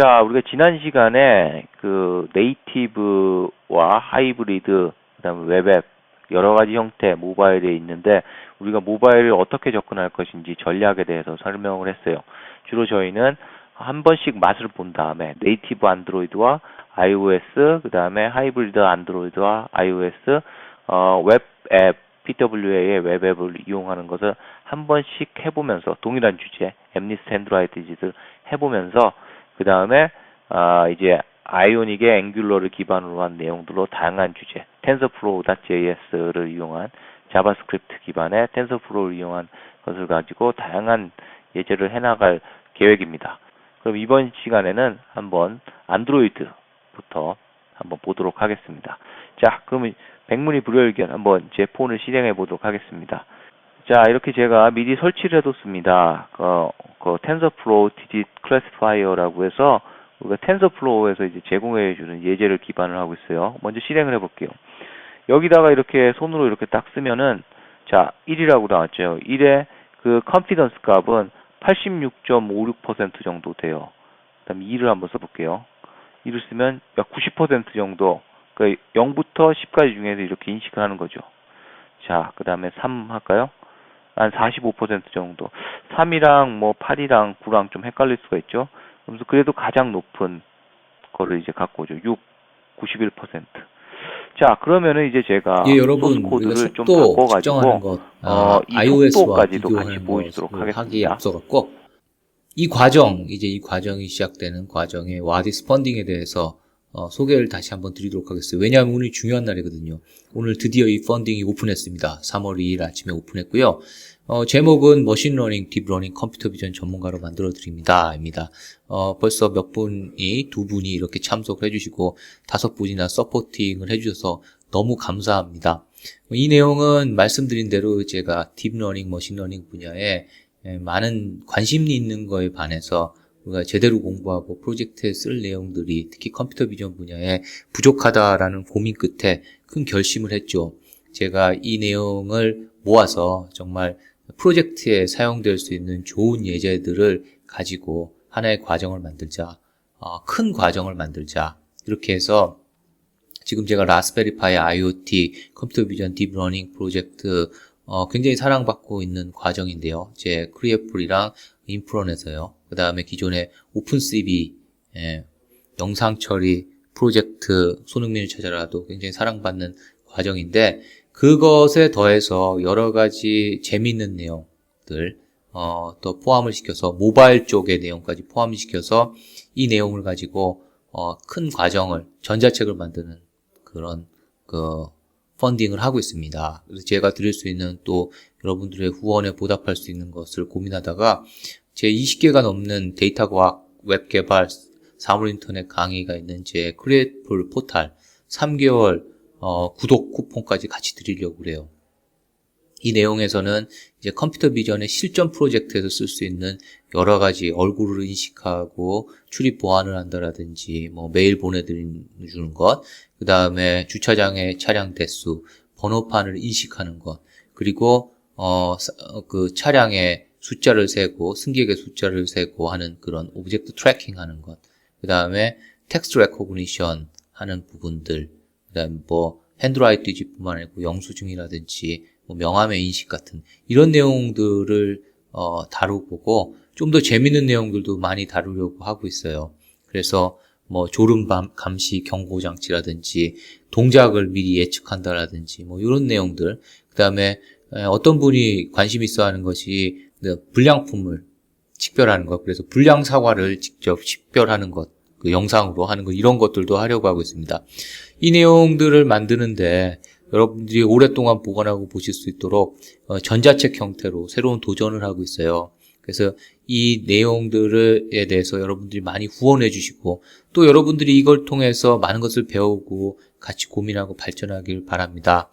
자, 우리가 지난 시간에 그 네이티브와 하이브리드, 그다음에 웹앱 여러 가지 형태 모바일에 있는데 우리가 모바일을 어떻게 접근할 것인지 전략에 대해서 설명을 했어요. 주로 저희는 한 번씩 맛을 본 다음에 네이티브 안드로이드와 iOS, 그다음에 하이브리드 안드로이드와 iOS, 어, 웹앱 PWA의 웹앱을 이용하는 것을 한 번씩 해보면서 동일한 주제, 엠리스트 앤드로이드를 해보면서 그 다음에 아, 이제 아이오닉의 앵귤러를 기반으로 한 내용들로 다양한 주제, TensorFlow.js를 이용한 자바스크립트 기반의 TensorFlow를 이용한 것을 가지고 다양한 예제를 해나갈 계획입니다. 그럼 이번 시간에는 한번 안드로이드부터 한번 보도록 하겠습니다. 자, 그러면 백문이 불여일견 한번 제 폰을 실행해 보도록 하겠습니다. 자, 이렇게 제가 미리 설치를 해뒀습니다. 그, 그 TensorFlow Digit Classifier라고 해서 우리가 TensorFlow에서 이제 제공해주는 예제를 기반을 하고 있어요. 먼저 실행을 해볼게요. 여기다가 이렇게 손으로 이렇게 딱 쓰면은 자 1이라고 나왔죠. 1의 그 confidence 값은 86.56% 정도 돼요. 그다음 2를 한번 써볼게요. 2를 쓰면 약 90% 정도 그 0부터 10까지 중에서 이렇게 인식을 하는 거죠. 자, 그 다음에 3 할까요? 한 45% 정도. 3이랑 뭐 8이랑 9랑 좀 헷갈릴 수가 있죠. 그래서 그래도 가장 높은 거를 이제 갖고 오죠. 6, 91%. 자, 그러면은 이제 제가 예, 여러분 소스 코드를 좀 측정하는 바꿔 가지고 것, 어, 아, 이 속도까지도 같이 보여주도록 하겠습니다. 앞서 갖고 이 과정, 이제 이 과정이 시작되는 과정의 와디스 펀딩에 대해서 어, 소개를 다시 한번 드리도록 하겠습니다. 왜냐하면 오늘 중요한 날이거든요. 오늘 드디어 이 펀딩이 오픈했습니다. 3월 2일 아침에 오픈했고요. 어, 제목은 머신러닝, 딥러닝, 컴퓨터 비전 전문가로 만들어 드립니다. 입니다. 어, 벌써 몇 분이, 두 분이 이렇게 참석을 해주시고, 다섯 분이나 서포팅을 해주셔서 너무 감사합니다. 이 내용은 말씀드린 대로 제가 딥러닝, 머신러닝 분야에 예, 많은 관심이 있는 거에 반해서 우리가 제대로 공부하고 프로젝트에 쓸 내용들이 특히 컴퓨터 비전 분야에 부족하다라는 고민 끝에 큰 결심을 했죠. 제가 이 내용을 모아서 정말 프로젝트에 사용될 수 있는 좋은 예제들을 가지고 하나의 과정을 만들자, 어, 큰 과정을 만들자. 이렇게 해서 지금 제가 라스베리파이 IoT 컴퓨터 비전 딥러닝 프로젝트 어, 굉장히 사랑받고 있는 과정인데요. 제 크리에플이랑 인프론에서요. 그 다음에 기존의 오픈CV 예, 영상 처리 프로젝트 손흥민을 찾아라도 굉장히 사랑받는 과정인데 그것에 더해서 여러 가지 재미있는 내용들 어, 또 포함을 시켜서 모바일 쪽의 내용까지 포함시켜서 이 내용을 가지고 어, 큰 과정을 전자책을 만드는 그런 그 펀딩을 하고 있습니다. 그래서 제가 드릴 수 있는 또 여러분들의 후원에 보답할 수 있는 것을 고민하다가 제 20개가 넘는 데이터 과학 웹 개발 사물 인터넷 강의가 있는 제 크리에이플 포탈 3개월 어, 구독 쿠폰까지 같이 드리려고 그래요. 이 내용에서는 이제 컴퓨터 비전의 실전 프로젝트에서 쓸 수 있는 여러 가지 얼굴을 인식하고 출입 보안을 한다라든지 뭐 메일 보내드리는 것, 그 다음에 주차장의 차량 대수, 번호판을 인식하는 것, 그리고 어 그 차량의 숫자를 세고 승객의 숫자를 세고 하는 그런 오브젝트 트래킹 하는 것, 그 다음에 텍스트 레코그니션 하는 부분들, 그 다음에 뭐 핸드라이트지뿐만 아니고 영수증이라든지 뭐 명함의 인식 같은 이런 내용들을 어, 다루고 좀 더 재밌는 내용들도 많이 다루려고 하고 있어요. 그래서 뭐 졸음 밤 감시 경고 장치라든지 동작을 미리 예측한다라든지 뭐 이런 내용들. 그다음에 에, 어떤 분이 관심 있어 하는 것이 그 불량품을 식별하는 것 그래서 불량 사과를 직접 식별하는 것 그 영상으로 하는 것 이런 것들도 하려고 하고 있습니다. 이 내용들을 만드는데 여러분들이 오랫동안 보관하고 보실 수 있도록 어, 전자책 형태로 새로운 도전을 하고 있어요. 그래서 이 내용들에 대해서 여러분들이 많이 후원해 주시고 또 여러분들이 이걸 통해서 많은 것을 배우고 같이 고민하고 발전하길 바랍니다.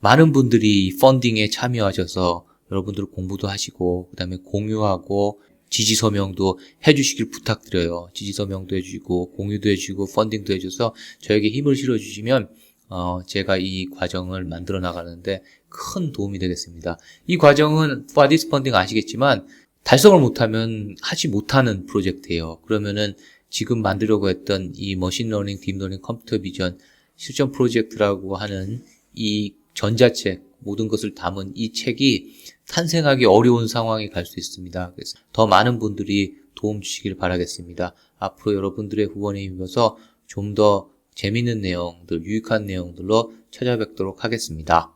많은 분들이 이 펀딩에 참여하셔서 여러분들 공부도 하시고 그다음에 공유하고 지지 서명도 해주시길 부탁드려요. 지지 서명도 해주시고 공유도 해주시고 펀딩도 해줘서 저에게 힘을 실어주시면 어, 제가 이 과정을 만들어 나가는데 큰 도움이 되겠습니다. 이 과정은 바디스 펀딩 아시겠지만 달성을 못하면 하지 못하는 프로젝트예요. 그러면은 지금 만들려고 했던 이 머신러닝, 딥러닝, 컴퓨터 비전 실전 프로젝트라고 하는 이 전자책 모든 것을 담은 이 책이 탄생하기 어려운 상황에 갈 수 있습니다. 그래서 더 많은 분들이 도움 주시길 바라겠습니다. 앞으로 여러분들의 후원에 힘입어서 좀 더 재밌는 내용들, 유익한 내용들로 찾아뵙도록 하겠습니다.